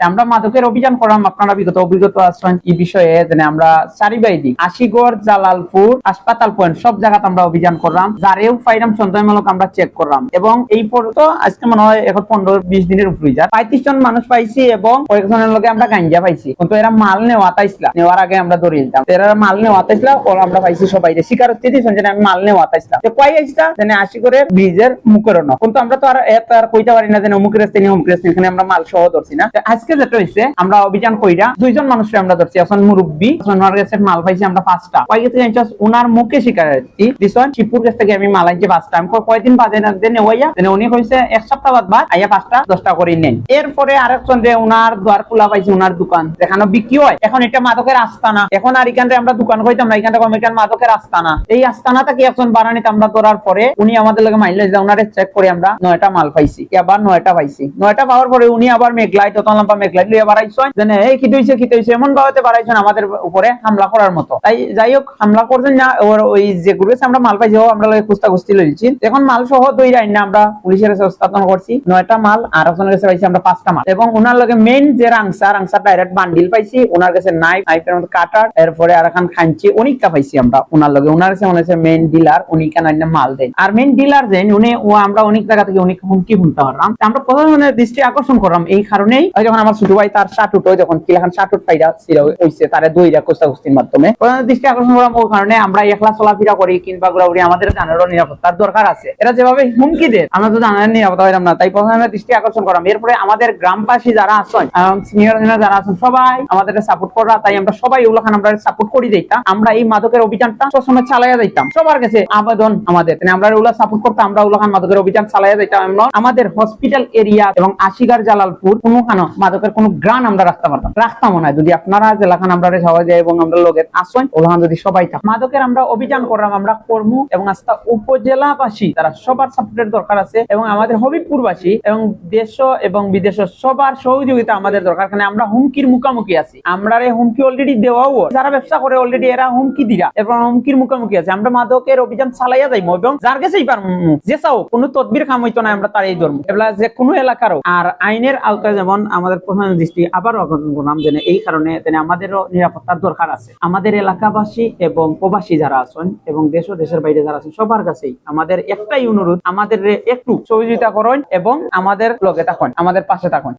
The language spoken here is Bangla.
আমরা মাদকের অভিযান করলাম আপনারা বিগত অভিজ্ঞত আছেন এই বিষয়ে, যেন আমরা চারিবাইদি আশিগড়, জালালপুর, হাসপাতাল পয়েন্ট সব জায়গাতে আমরা অভিযান করলাম যারেও পাইলাম সন্দেহমূলক আমরা চেক করলাম এবং এই পর্যন্ত আজকে মনে হয় এখন পনেরো বিশ দিনের উপরে যায়। পঁয়ত্রিশ জন মানুষ পাইছি এবং কয়েকজনের লগে আমরা গাঞ্জা পাইছি। কিন্তু এরা মাল নেওয়া তাইছিলা নেওয়ার আগে আমরা ধরে দিতাম এরা মাল নেওয়া তাইছিলা ওরা আমরা পাইছি সবাই যে স্বীকারোক্তি দিয়েছেন যে আমি মাল নেওয়া তাইছিলাম তো কয় আইসটা যেন আশি ব্রিজের মুখের ন কিন্তু আমরা তো আর এত আর কইতে পারি না যে অমুকের স্থানীয় অমুকের স্থানীয় এখানে আমরা মাল সহ ধরছি না। তো আজকে যেটা হয়েছে আমরা অভিযান কইরা দুইজন মানুষকে আমরা ধরছি। এখন মুরব্বী ওনার কাছে মাল পাইছি আমরা পাঁচটা। কয় গেছে ওনার মুখে স্বীকারোক্তি দিছেন শিবপুর কাছ থেকে আমি মাল আনছি পাঁচটা। আমি কয়দিন বাদে না ওইয়া দেন উনি কইছে, এক সপ্তাহ বাদ বাদ, আইয়া পাঁচটা, দশটা করে নেন। এরপরে আরেকজন রে ওনার দ্বার খোলা পাইছি ওনার দোকান, যেখানে বিক্রি হয়। এখন এটা মাদকের আস্তানা। এখন আর এখানে আমরা দোকান কইতাম না এখানটা কমিকান মাদকের আস্তানা। এই আস্তানা থেকে একজন বারানিতে আমরা ধরার পরে উনি আমাদের লগে মাইলে যে ওনারে চেক করে আমরা নয়টা মাল পাইছি। আবার নয়টা পাইছি। নয়টা পাওয়ার পরে উনি আবার মেঘলাই তত লম্বা এই কি হইছে কি হইছে এমন আমাদের উপরে হামলা করার মতো। তাই যাই হোক, হামলা করছেন না ওই যে গ্রুপে আমরা মাল পাইছি আমরা লইছি এখন মাল সহ দুই রাইন না, আমরা পুলিশের কাছে হস্তান্তর করছি। নয়টা মাল, আর কাছে পাইছি আমরা পাঁচটা মাল। এবং ওনার লগে মেইন যে রাংসা রাংসা ডাইরেক্ট বান্ডিল পাইছি ওনার কাছে নাইফ নাইফের মধ্যে কাটার এরপরে আর খাঞ্চি পাইছি আমরা। ওনার লগে ওনার কাছে মনে হচ্ছে মেইন ডিলার উনি কেন মাল দেন। আর মেইন ডিলার দেন উনি আমরা অনেক জায়গা থেকে অনেক হুমকি পারলাম। আমরা প্রথমে দৃষ্টি আকর্ষণ করলাম, এই কারণেই। যখন আমার ছোট ভাই তার যখন কিলাখান ছিল হইছে দইরা কোস্তা কুস্তির মাধ্যমে। দৃষ্টি আকর্ষণ ওই কারণে আমরা চলাফেরা করি, কিংবা ঘোরাঘুরি আমাদের নিরাপত্তার দরকার আছে। এরা যেভাবে হুমকি দেয়, আমরা তো জানার নিরাপত্তা হইলাম না, তাই প্রথমে দৃষ্টি আকর্ষণ এরপরে আমাদের গ্রামবাসী যারা আছেন সিনিয়র যারা আছেন, সবাই আমাদের সাপোর্ট করা তাই আমরা সবাই ওগুলাখান আমরা সাপোর্ট করি আমরা এই মাদকের অভিযানটা সবসময় চালাইয়া সবার কাছে আবেদন আমাদের মানে আমরা ওগুলা সাপোর্ট করতাম আমরা ওগুলাখান মাদকের অভিযান চালাইয়া যাইতাম। আমরা আমাদের হসপিটাল এরিয়া এবং আশিগার জালালপুর কোনোখানো মাদকের কোনো গ্রান আমরা রাখতে পারতাম রাখতাম না যদি আপনারা জেলাখান আমরা সবাই যাই এবং আমরা লোকের আসেন ওগুলাখান যদি সবাই থাক। মাদকের আমরা অভিযান করলাম আমরা কর্ম এবং আস্থা উপজেলাবাসী, তারা সবার সাপোর্টের দরকার আছে এবং আমাদের হবিবপুরবাসী এবং দেশ এবং বিদেশ সবার সহযোগিতা আমাদের দরকার। কারণ আমরা হুমকির মুখামুখি আছি। আমরা এই হুমকি অলরেডি দেওয়াও। যারা ব্যবসা করে অলরেডি এরা হুমকি দিরা এবং হুমকির মুখামুখি আছে। আমরা মাদকের অভিযান চালাইয়া যাইবো এবং যার কাছেই পারব যে চাও কোনো তদবির কাম হইতো না, আমরা তার এই ধর্ম। এগুলা যে কোনো এলাকারও, আর আইনের আওতায় যেমন আমাদের প্রধান দৃষ্টি আবারও নাম জেনে। এই কারণে তিনি আমাদেরও নিরাপত্তার দরকার আছে। আমাদের এলাকাবাসী এবং প্রবাসী যারা আছেন এবং দেশ ও দেশের বাইরে যারা আছেন, সবার কাছেই আমাদের একটাই অনুরোধ, আমাদের একটু সহযোগিতা করেন এবং আমাদের লগে থাকুন, আমাদের পাশে থাকুন।